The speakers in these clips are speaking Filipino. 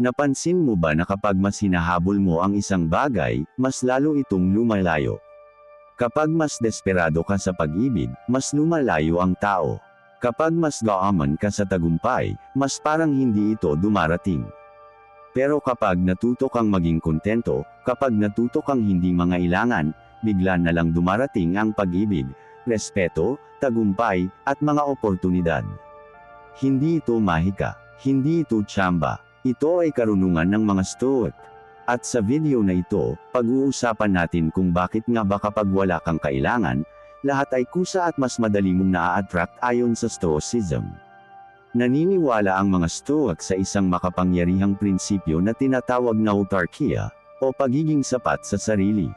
Napansin mo ba na kapag mas hinahabol mo ang isang bagay, mas lalo itong lumalayo? Kapag mas desperado ka sa pag-ibig, mas lumalayo ang tao. Kapag mas gaaman ka sa tagumpay, mas parang hindi ito dumarating. Pero kapag natuto kang maging kontento, kapag natuto kang hindi mangailangan, bigla na lang dumarating ang pag-ibig, respeto, tagumpay, at mga oportunidad. Hindi ito mahika. Hindi ito tsamba. Ito ay karunungan ng mga Stoic. At sa video na ito, pag-uusapan natin kung bakit nga ba kapag wala kang kailangan, lahat ay kusa at mas madali mong naa-attract ayon sa Stoicism. Naniniwala ang mga Stoic sa isang makapangyarihang prinsipyo na tinatawag na autarkia, o pagiging sapat sa sarili.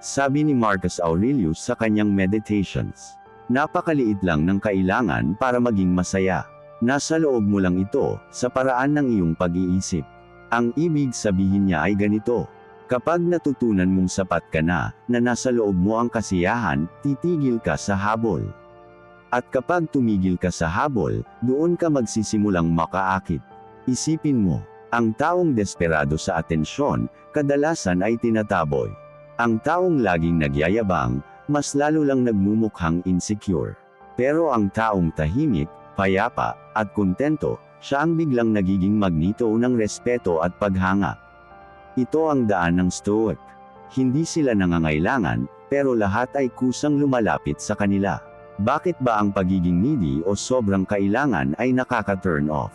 Sabi ni Marcus Aurelius sa kanyang Meditations, Napakaliit lang ng kailangan para maging masaya. Nasa loob mo lang ito, sa paraan ng iyong pag-iisip. Ang ibig sabihin niya ay ganito. Kapag natutunan mong sapat ka na, na nasa loob mo ang kasiyahan, titigil ka sa habol. At kapag tumigil ka sa habol, doon ka magsisimulang makaakit. Isipin mo, ang taong desperado sa atensyon, kadalasan ay tinataboy. Ang taong laging nagyayabang, mas lalo lang nagmumukhang insecure. Pero ang taong tahimik, payapa, at kontento, siya ang biglang nagiging magnito ng respeto at paghanga. Ito ang daan ng Stoic. Hindi sila nangangailangan, pero lahat ay kusang lumalapit sa kanila. Bakit ba ang pagiging needy o sobrang kailangan ay nakaka-turn off?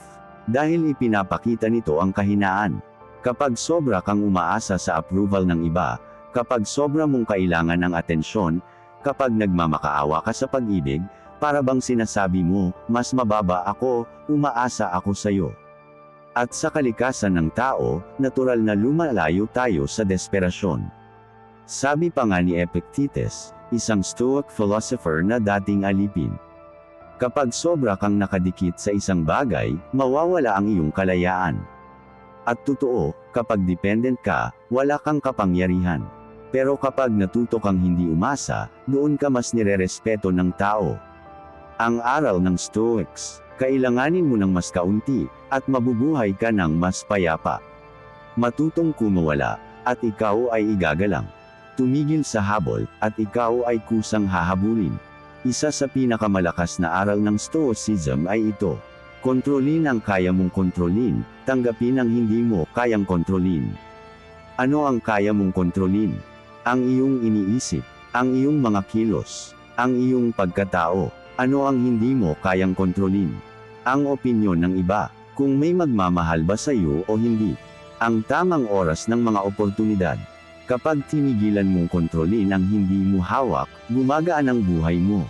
Dahil ipinapakita nito ang kahinaan. Kapag sobra kang umaasa sa approval ng iba, kapag sobra mong kailangan ng atensyon, kapag nagmamakaawa ka sa pag-ibig, para bang sinasabi mo, mas mababa ako, umaasa ako sa'yo. At sa kalikasan ng tao, natural na lumalayo tayo sa desperasyon. Sabi pa nga ni Epictetus, isang Stoic philosopher na dating alipin. Kapag sobra kang nakadikit sa isang bagay, mawawala ang iyong kalayaan. At totoo, kapag dependent ka, wala kang kapangyarihan. Pero kapag natuto kang hindi umasa, doon ka mas nirerespeto ng tao. Ang aral ng Stoics, kailanganin mo ng mas kaunti, at mabubuhay ka ng mas payapa. Matutong kumawala, at ikaw ay igagalang. Tumigil sa habol, at ikaw ay kusang hahabulin. Isa sa pinakamalakas na aral ng Stoicism ay ito. Kontrolin ang kaya mong kontrolin, tanggapin ang hindi mo kayang kontrolin. Ano ang kaya mong kontrolin? Ang iyong iniisip, ang iyong mga kilos, ang iyong pagkatao, ano ang hindi mo kayang kontrolin? Ang opinyon ng iba, kung may magmamahal ba sa iyo o hindi. Ang tamang oras ng mga oportunidad. Kapag tinigilan mong kontrolin ang hindi mo hawak, gumagaan ang buhay mo.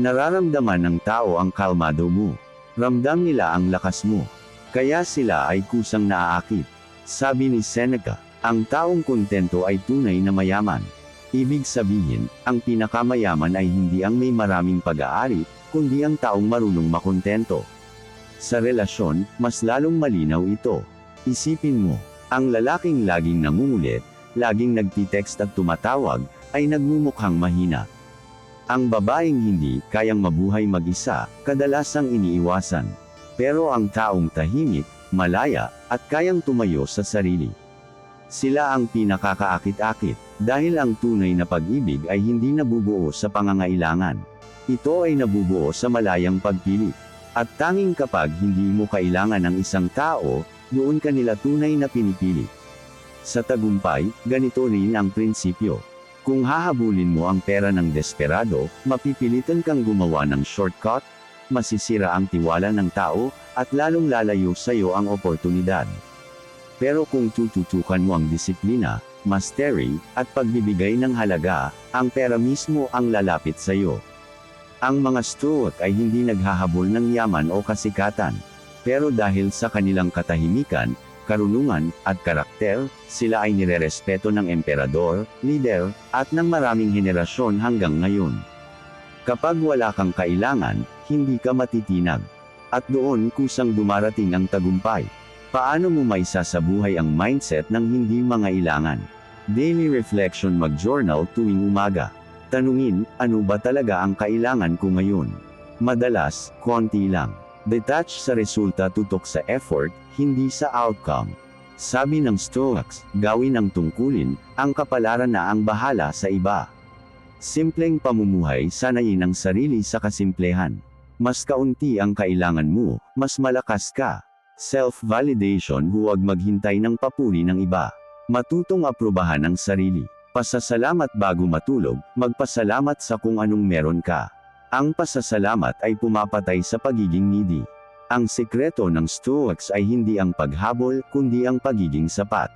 Nararamdaman ng tao ang kalmado mo. Ramdam nila ang lakas mo. Kaya sila ay kusang naaakit. Sabi ni Seneca, ang taong kontento ay tunay na mayaman. Ibig sabihin, ang pinakamayaman ay hindi ang may maraming pag-aari, kundi ang taong marunong makontento. Sa relasyon, mas lalong malinaw ito. Isipin mo, ang lalaking laging nangungulit, laging nagtitext at tumatawag, ay nagmumukhang mahina. Ang babaeng hindi kayang mabuhay mag-isa, kadalasang iniiwasan. Pero ang taong tahimik, malaya, at kayang tumayo sa sarili. Sila ang pinakakaakit-akit, dahil ang tunay na pag-ibig ay hindi nabubuo sa pangangailangan. Ito ay nabubuo sa malayang pagpili. At tanging kapag hindi mo kailangan ng isang tao, doon ka nila tunay na pinipili. Sa tagumpay, ganito rin ang prinsipyo. Kung hahabulin mo ang pera ng desperado, mapipilitan kang gumawa ng shortcut, masisira ang tiwala ng tao, at lalong lalayo sa iyo ang oportunidad. Pero kung tututukan mo ang disiplina, mastery, at pagbibigay ng halaga, ang pera mismo ang lalapit sa iyo. Ang mga Stoic ay hindi naghahabol ng yaman o kasikatan. Pero dahil sa kanilang katahimikan, karunungan, at karakter, sila ay nirerespeto ng emperador, leader, at ng maraming henerasyon hanggang ngayon. Kapag wala kang kailangan, hindi ka matitinag. At doon kusang dumarating ang tagumpay. Paano mo maisasabuhay ang mindset ng hindi mangailangan? Daily reflection mag-journal tuwing umaga. Tanungin, ano ba talaga ang kailangan ko ngayon? Madalas, konti lang. Detach sa resulta tutok sa effort, hindi sa outcome. Sabi ng Stoics, gawin ang tungkulin, ang kapalaran na ang bahala sa iba. Simpleng pamumuhay sanayin ang sarili sa kasimplehan. Mas kaunti ang kailangan mo, mas malakas ka. Self-validation huwag maghintay ng papuri ng iba. Matutong aprubahan ang sarili. Pasasalamat bago matulog, magpasalamat sa kung anong meron ka. Ang pasasalamat ay pumapatay sa pagiging needy. Ang sekreto ng Stoics ay hindi ang paghabol, kundi ang pagiging sapat.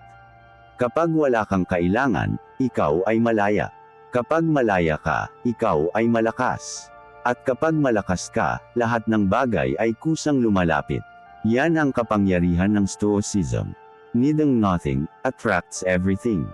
Kapag wala kang kailangan, ikaw ay malaya. Kapag malaya ka, ikaw ay malakas. At kapag malakas ka, lahat ng bagay ay kusang lumalapit. Yan ang kapangyarihan ng Stoicism. Needing nothing, attracts everything.